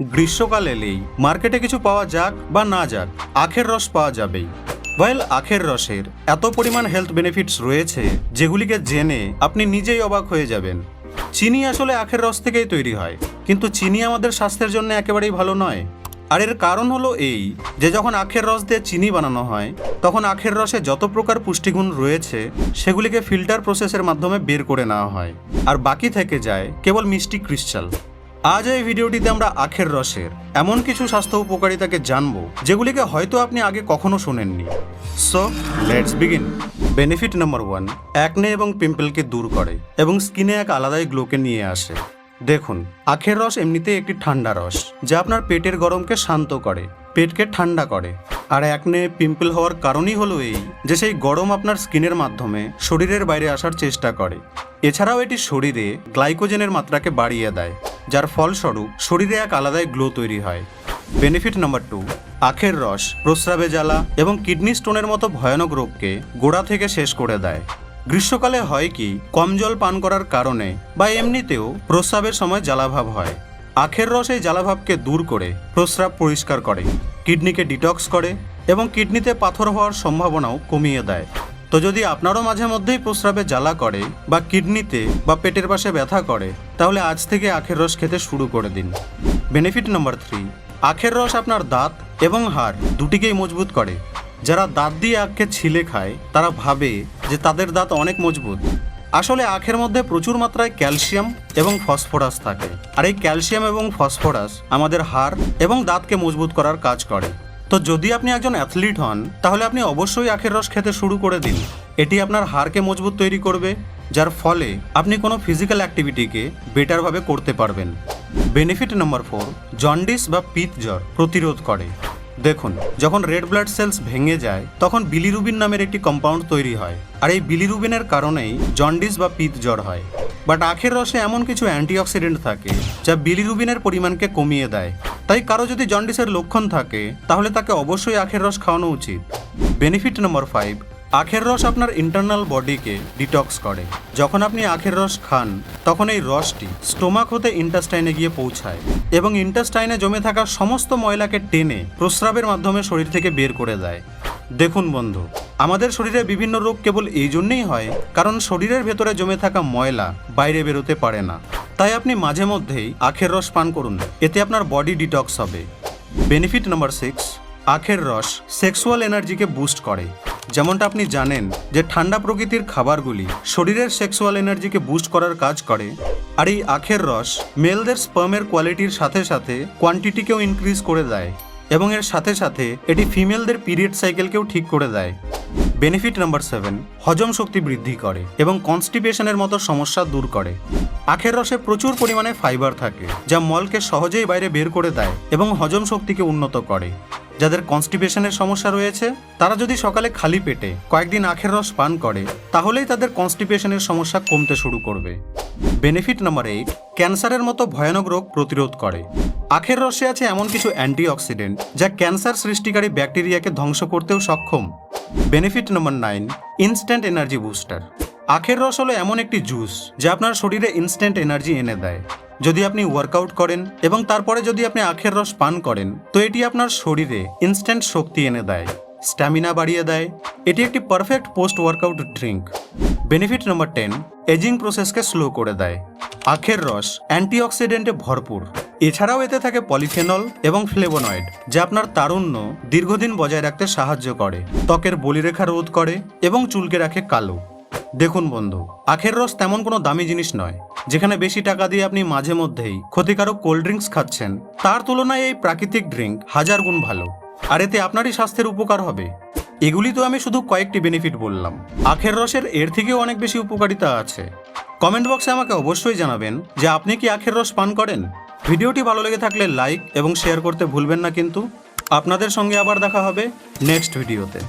গ্রীষ্মকাল এলেই মার্কেটে কিছু পাওয়া যাক বা না যাক, আখের রস পাওয়া যাবেই। ওয়েল, আখের রসের এত পরিমাণ হেলথ বেনিফিটস রয়েছে যেগুলিকে জেনে আপনি নিজেই অবাক হয়ে যাবেন। চিনি আসলে আখের রস থেকেই তৈরি হয়, কিন্তু চিনি আমাদের স্বাস্থ্যের জন্য একেবারেই ভালো নয়। আর এর কারণ হলো এই যে যখন আখের রস দিয়ে চিনি বানানো হয়, তখন আখের রসে যত প্রকার পুষ্টিগুণ রয়েছে, সেগুলিকে ফিল্টার প্রসেসের মাধ্যমে বের করে নেওয়া হয়। আর বাকি থেকে যায় কেবল মিষ্টি ক্রিস্টাল। আজ এই ভিডিওটিতে আমরা আখের রসের এমন কিছু স্বাস্থ্য উপকারিতাকে জানব, যেগুলিকে হয়তো আপনি আগে কখনো শোনেননি। So let's begin benefit number one acne এবং পিম্পলকে দূর করে এবং স্কিনে এক আলাদাই গ্লোকে নিয়ে আসে। দেখুন, আখের রস এমনিতে একটি ঠান্ডা রস, যা আপনার পেটের গরমকে শান্ত করে, পেটকে ঠান্ডা করে। আর একনে পিম্পল হওয়ার কারণই হলো এই যে সেই গরম আপনার স্কিনের মাধ্যমে শরীরের বাইরে আসার চেষ্টা করে। এছাড়াও এটি শরীরে গ্লাইকোজেনের মাত্রাকে বাড়িয়ে দেয়, যার ফলস্বরূপ শরীরে এক আলাদাই গ্লো তৈরি হয়। বেনিফিট নাম্বার টু আখের রস, প্রস্রাবে জ্বালা এবং কিডনি স্টোনের মতো ভয়ানক রোগকে গোড়া থেকে শেষ করে দেয়। গ্রীষ্মকালে হয় কি, কম জল পান করার কারণে বা এমনিতেও প্রস্রাবের সময় জ্বালাভাব হয়। আখের রস এই জ্বালাভাবকে দূর করে প্রস্রাব পরিষ্কার করে। কিডনিকে ডিটক্স করে এবং কিডনিতে পাথর হওয়ার সম্ভাবনাও কমিয়ে দেয়। তো যদি আপনারও মাঝে মধ্যেই প্রস্রাবে জ্বালা করে বা কিডনিতে বা পেটের পাশে ব্যথা করে, তাহলে আজ থেকে আখের রস খেতে শুরু করে দিন। বেনিফিট নাম্বার থ্রি আখের রস আপনার দাঁত এবং হাড় দুটিকেই মজবুত করে। যারা দাঁত দিয়ে আখকে ছিলে খায়, তারা ভাবে যে তাদের দাঁত অনেক মজবুত। আসলে আখের মধ্যে প্রচুর মাত্রায় ক্যালসিয়াম এবং ফসফরাস থাকে। আর এই ক্যালসিয়াম এবং ফসফরাস আমাদের হাড় এবং দাঁতকে মজবুত করার কাজ করে। তো যদি আপনি একজন অ্যাথলিট হন, তাহলে আপনি অবশ্যই আখের রস খেতে শুরু করে দিন। এটি আপনার হাড়কে মজবুত তৈরি করবে, যার ফলে আপনি কোনো ফিজিক্যাল অ্যাক্টিভিটিকে বেটারভাবে করতে পারবেন। বেনিফিট নম্বর ফোর, জন্ডিস বা পিত জ্বর প্রতিরোধ করে। দেখুন, যখন রেড ব্লাড সেলস ভেঙে যায়, তখন বিলিরুবিন নামের একটি কম্পাউন্ড তৈরি হয়। আর এই বিলিরুবিনের কারণেই জন্ডিস বা পিত জ্বর হয়। বাট আখের রসে এমন কিছু অ্যান্টিঅক্সিডেন্ট থাকে, যা বিলিরুবিনের পরিমাণকে কমিয়ে দেয়। তাই কারও যদি জন্ডিসের লক্ষণ থাকে, তাহলে তাকে অবশ্যই আখের রস খাওয়ানো উচিত। বেনিফিট নম্বর ফাইভ আখের রস আপনার ইন্টারনাল বডিকে ডিটক্স করে। যখন আপনি আখের রস খান, তখন এই রসটি স্টোমাক হতে ইন্টাস্টাইনে গিয়ে পৌঁছায় এবং ইন্টাস্টাইনে জমে থাকা সমস্ত ময়লাকে টেনে প্রস্রাবের মাধ্যমে শরীর থেকে বের করে দেয়। দেখুন বন্ধু, আমাদের শরীরে বিভিন্ন রোগ কেবল এই জন্যেই হয়, কারণ শরীরের ভেতরে জমে থাকা ময়লা বাইরে বেরোতে পারে না। তাই আপনি মাঝে মধ্যেই আখের রস পান করুন, এতে আপনার বডি ডিটক্স হবে। বেনিফিট নাম্বার সিক্স, আখের রস সেক্সুয়াল এনার্জিকে বুস্ট করে। যেমনটা আপনি জানেন যে ঠান্ডা প্রকৃতির খাবারগুলি শরীরের সেক্সুয়াল এনার্জিকে বুস্ট করার কাজ করে, আর এই আখের রস মেলদের স্পার্মের কোয়ালিটির সাথে সাথে কোয়ান্টিটিকেও ইনক্রিজ করে দেয়। এবং এর সাথে সাথে এটি ফিমেলদের পিরিয়ড সাইকেলকেও ঠিক করে দেয়। বেনিফিট নাম্বার সেভেন, হজম শক্তি বৃদ্ধি করে এবং কনস্টিপেশনের মতো সমস্যা দূর করে। আখের রসে প্রচুর পরিমাণে ফাইবার থাকে, যা মলকে সহজেই বাইরে বের করে দেয় এবং হজম শক্তিকে উন্নত করে। যাদের কনস্টিপেশনের সমস্যা রয়েছে, তারা যদি সকালে খালি পেটে কয়েকদিন আখের রস পান করে, তাহলেই তাদের কনস্টিপেশনের সমস্যা কমতে শুরু করবে। বেনিফিট নাম্বার এইট, ক্যান্সারের মতো ভয়ানক রোগ প্রতিরোধ করে। আখের রসে আছে এমন কিছু অ্যান্টিঅক্সিডেন্ট যা ক্যান্সার সৃষ্টিকারী ব্যাকটেরিয়াকে ধ্বংস করতেও সক্ষম। Benefit number nine instant energy booster আখের রস হলো এমন একটি জুস যা আপনার শরীরে ইনস্ট্যান্ট এনার্জি এনে দেয়। যদি আপনি ওয়ার্কআউট করেন এবং তারপরে যদি আপনি আখের রস পান করেন, তো এটি আপনার শরীরে ইনস্ট্যান্ট শক্তি এনে দেয় স্ট্যামিনা বাড়িয়ে দেয়। এটি একটি perfect post workout drink benefit number ten aging প্রসেসকে slow করে দেয়। আখের রস অ্যান্টিঅক্সিডেন্টে ভরপুর। এছাড়াও এতে থাকে পলিফেনল এবং ফ্লেভোনয়েড, যা আপনার তারুণ্য দীর্ঘদিন বজায় রাখতে সাহায্য করে, ত্বকের বলিরেখা রোধ করে এবং চুলকে রাখে কালো। দেখুন বন্ধু, আখের রস তেমন কোনো দামি জিনিস নয়, যেখানে বেশি টাকা দিয়ে আপনি মাঝে মধ্যেই ক্ষতিকারক কোল্ড ড্রিঙ্কস খাচ্ছেন, তার তুলনায় এই প্রাকৃতিক ড্রিঙ্ক হাজার গুণ ভালো। আর এতে আপনারই স্বাস্থ্যের উপকার হবে। এগুলি তো আমি শুধু কয়েকটি বেনিফিট বললাম। আখের রসের এর থেকেও অনেক বেশি উপকারিতা আছে। কমেন্ট বক্সে আমাকে অবশ্যই জানাবেন যে আপনি কি আখের রস পান করেন? ভিডিওটি ভালো লেগে থাকলে লাইক এবং শেয়ার করতে ভুলবেন না কিন্তু। আপনাদের সঙ্গে আবার দেখা হবে নেক্সট ভিডিওতে।